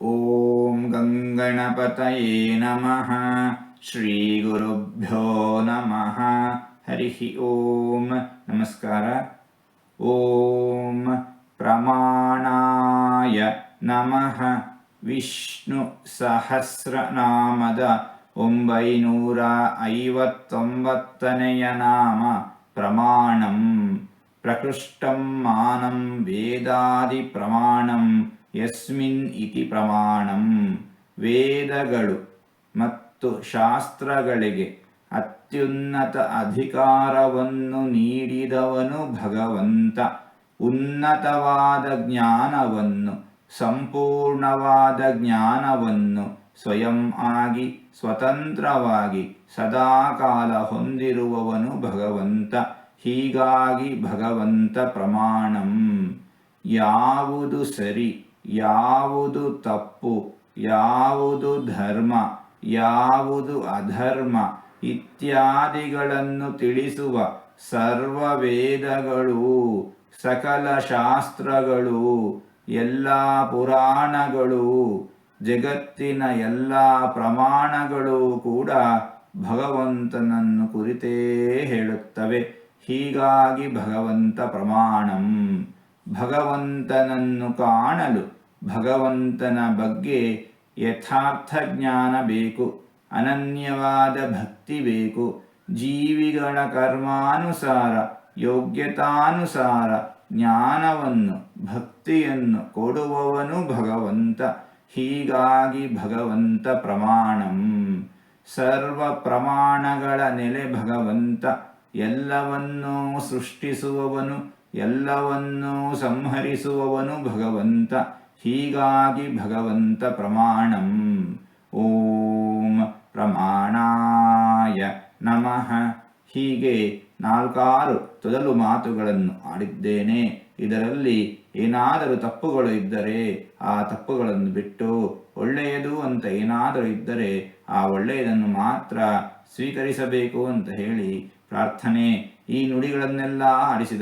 ॐ गङ्गणपतये नमः ಶ್ರೀಗುರುಭ್ಯೋ ನಮಃ ಹರಿ ಓಂ ನಮಸ್ಕಾರ ಓಂ ಪ್ರಮಾಣಾಯ ನಮಃ ವಿಷ್ಣು ಸಹಸ್ರನಾಮದ ಒಂಬೈನೂರ ಐವತ್ತೊಂಬತ್ತನೆಯ ನಾಮ ಪ್ರಮಾಣಂ ಪ್ರಕೃಷ್ಟಂ ಮಾನಂ ವೇದಾದಿ ಪ್ರಮಾಣಂ ಯಸ್ಮಿನ್ ಇತಿ ಪ್ರಮಾಣಂ. ವೇದಗಳು ಮತ್ತು ಶಾಸ್ತ್ರಗಳಿಗೆ ಅತ್ಯುನ್ನತ ಅಧಿಕಾರವನ್ನು ನೀಡಿದವನು ಭಗವಂತ. ಉನ್ನತವಾದ ಜ್ಞಾನವನ್ನು, ಸಂಪೂರ್ಣವಾದ ಜ್ಞಾನವನ್ನು ಸ್ವಯಂ ಆಗಿ, ಸ್ವತಂತ್ರವಾಗಿ ಸದಾಕಾಲ ಹೊಂದಿರುವವನು ಭಗವಂತ. ಹೀಗಾಗಿ ಭಗವಂತ ಪ್ರಮಾಣಂ. ಯಾವುದು ಸರಿ? ಯಾವುದು ತಪ್ಪು, ಯಾವುದು ಧರ್ಮ, ಯಾವುದು ಅಧರ್ಮ ಇತ್ಯಾದಿಗಳನ್ನು ತಿಳಿಸುವ ಸರ್ವ ವೇದಗಳು ಸಕಲ ಶಾಸ್ತ್ರಗಳು, ಎಲ್ಲ ಪುರಾಣಗಳು, ಜಗತ್ತಿನ ಎಲ್ಲ ಪ್ರಮಾಣಗಳು ಕೂಡ ಭಗವಂತನನ್ನು ಕುರಿತೇ ಹೇಳುತ್ತವೆ. ಹೀಗಾಗಿ ಭಗವಂತ ಪ್ರಮಾಣಂ. ಭಗವಂತನನ್ನು ಕಾಣಲು ಭಗವಂತನ ಬಗ್ಗೆ ಯಥಾರ್ಥ ಜ್ಞಾನ ಬೇಕು, ಅನನ್ಯವಾದ ಭಕ್ತಿ ಬೇಕು, ಜೀವಿಗಳ ಕರ್ಮಾನುಸಾರ, ಯೋಗ್ಯತಾನುಸಾರ ಜ್ಞಾನವನ್ನು, ಭಕ್ತಿಯನ್ನು ಕೊಡುವವನು ಭಗವಂತ, ಹೀಗಾಗಿ ಭಗವಂತ ಪ್ರಮಾಣಂ. ಸರ್ವ ಪ್ರಮಾಣಗಳ ನೆಲೆ ಭಗವಂತ, ಎಲ್ಲವನ್ನೂ ಸೃಷ್ಟಿಸುವವನು ಎಲ್ಲವನ್ನೂ ಸಂಹರಿಸುವವನು ಭಗವಂತ, ಹೀಗಾಗಿ ಭಗವಂತ ಪ್ರಮಾಣಂ. ಓಂ ಪ್ರಮಾಣಾಯ ನಮಃ. ಹೀಗೆ ನಾಲ್ಕಾರು ತೊದಲು ಮಾತುಗಳನ್ನು ಆಡಿದ್ದೇನೆ. ಇದರಲ್ಲಿ ಏನಾದರೂ ತಪ್ಪುಗಳು ಇದ್ದರೆ ಆ ತಪ್ಪುಗಳನ್ನು ಬಿಟ್ಟು ಒಳ್ಳೆಯದು ಅಂತ ಏನಾದರೂ ಇದ್ದರೆ ಆ ಒಳ್ಳೆಯದನ್ನು ಮಾತ್ರ ಸ್ವೀಕರಿಸಬೇಕು ಅಂತ ಹೇಳಿ ಪ್ರಾರ್ಥನೆ ಈ ನುಡಿಗಳನ್ನೆಲ್ಲ ಆಡಿಸಿದ